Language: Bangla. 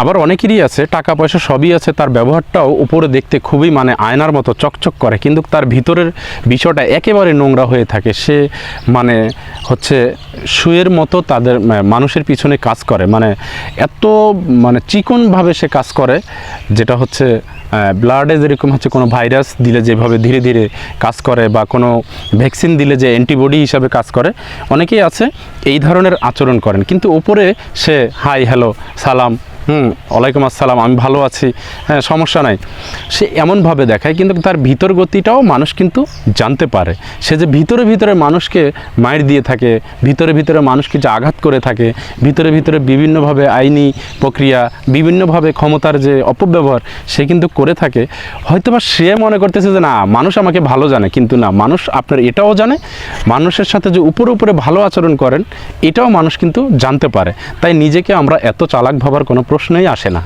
আবার অনেকেরই আছে, টাকা পয়সা সবই আছে, তার ব্যবহারটাও উপরে দেখতে খুবই মানে আয়নার মতো চকচক করে, কিন্তু তার ভিতরের বিষয়টা একেবারে নোংরা হয়ে থাকে। সে মানে হচ্ছে শুয়ের মতো তাদের মানুষের পিছনে কাজ করে। মানে এত মানে চিকনভাবে সে কাজ করে, যেটা হচ্ছে ব্লাডে যেরকম হচ্ছে কোনো ভাইরাস দিলে যেভাবে ধীরে ধীরে কাজ করে বা কোনো ভ্যাকসিন দিলে যে অ্যান্টিবডি হিসাবে কাজ করে, অনেকেই আছে এই ধরনের আচরণ করেন। কিন্তু ওপরে সে হাই হ্যালো সালাম হুম, ওয়ালাইকুম আসসালাম, আমি ভালো আছি। হ্যাঁ সমস্যা নাই। সে এমনভাবে দেখায়, কিন্তু তার ভিতর গতিটাও মানুষ কিন্তু জানতে পারে। সে যে ভিতরে ভিতরে মানুষকে মায়ের দিয়ে থাকে, ভিতরে ভিতরে মানুষকে যে আঘাত করে থাকে, ভিতরে ভিতরে বিভিন্নভাবে আইনি প্রক্রিয়া, বিভিন্নভাবে ক্ষমতার যে অপব্যবহার, সে কিন্তু করে থাকে। হয়তোবা সে মনে করতেছে যে, না, মানুষ আমাকে ভালো জানে। কিন্তু না, মানুষ আপনার এটাও জানে, মানুষের সাথে যে উপরে উপরে ভালো আচরণ করেন, এটাও মানুষ কিন্তু জানতে পারে। তাই নিজেকে আমরা এত চালাক ভাবার কোনো প্রশ্নই আসে না।